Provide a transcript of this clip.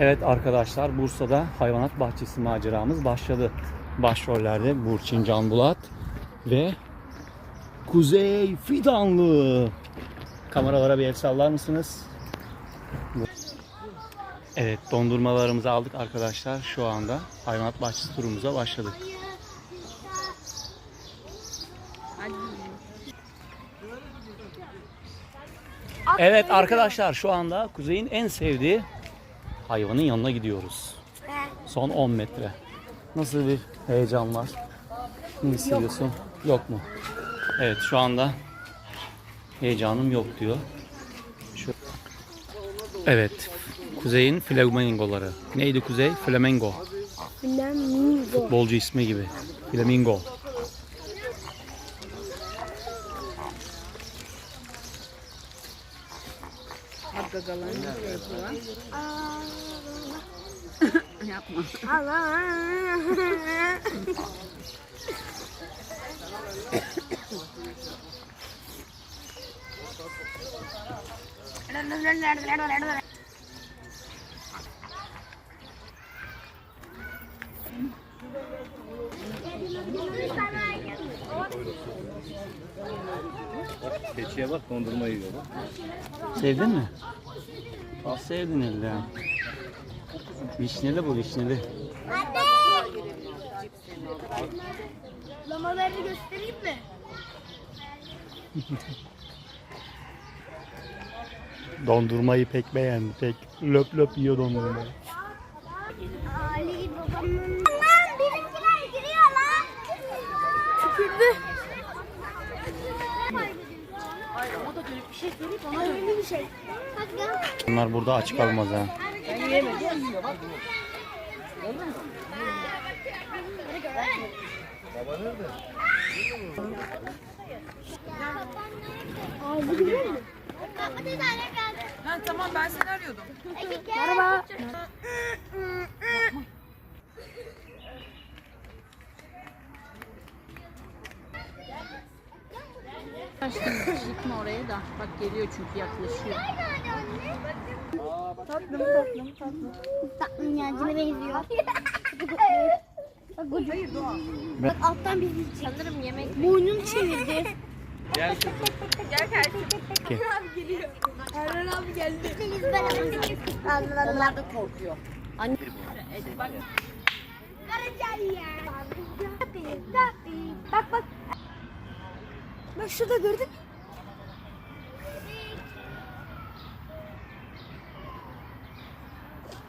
Evet arkadaşlar Bursa'da hayvanat bahçesi maceramız başladı. Başrollerde Burçin Can Bulat ve Kuzey Fidanlı. Kameralara bir el sallar mısınız? Evet dondurmalarımızı aldık arkadaşlar. Şu anda hayvanat bahçesi turumuza başladık. Evet arkadaşlar şu anda Kuzey'in en sevdiği hayvanın yanına gidiyoruz. Son 10 metre. Nasıl bir heyecan var? Ne hissediyorsun? Yok, mu? Evet şu anda heyecanım yok diyor. Şu... Evet. Kuzey'in flamingoları. Neydi Kuzey? Flamengo. Flamingo. Futbolcu ismi gibi. Flamingo. gagalanın bile yapıyor. Yapma. Allah. Keçiye bak dondurma yiyor bak. Sevdin mi? Ah sevdin elde. Vişneli bu vişneli. Lamaları göstereyim mi? Dondurmayı pek beğendi. Pek löp löp yiyor dondurmayı. Ali babamın... Lan bizimkiler giriyor lan. Tükürdü. O da dönüp bir şey ona Önemli bir şey. Bunlar burada aç kalmaz ha. Tane geldi. Ha, tamam ben seni arıyordum. Merhaba. Gitme oraya da. Bak geliyor çünkü yaklaşıyor. Tatlım tatlım tatlım. Tatlım yancına benziyor. Bak koca. Bak alttan bizi Sanırım yemek. Boynunu çevirdi. Gel kızım. Erhan abi geldi. Biz beraber. Onlar da korkuyor. Anne. Karacal ya. Şurada gördün mü?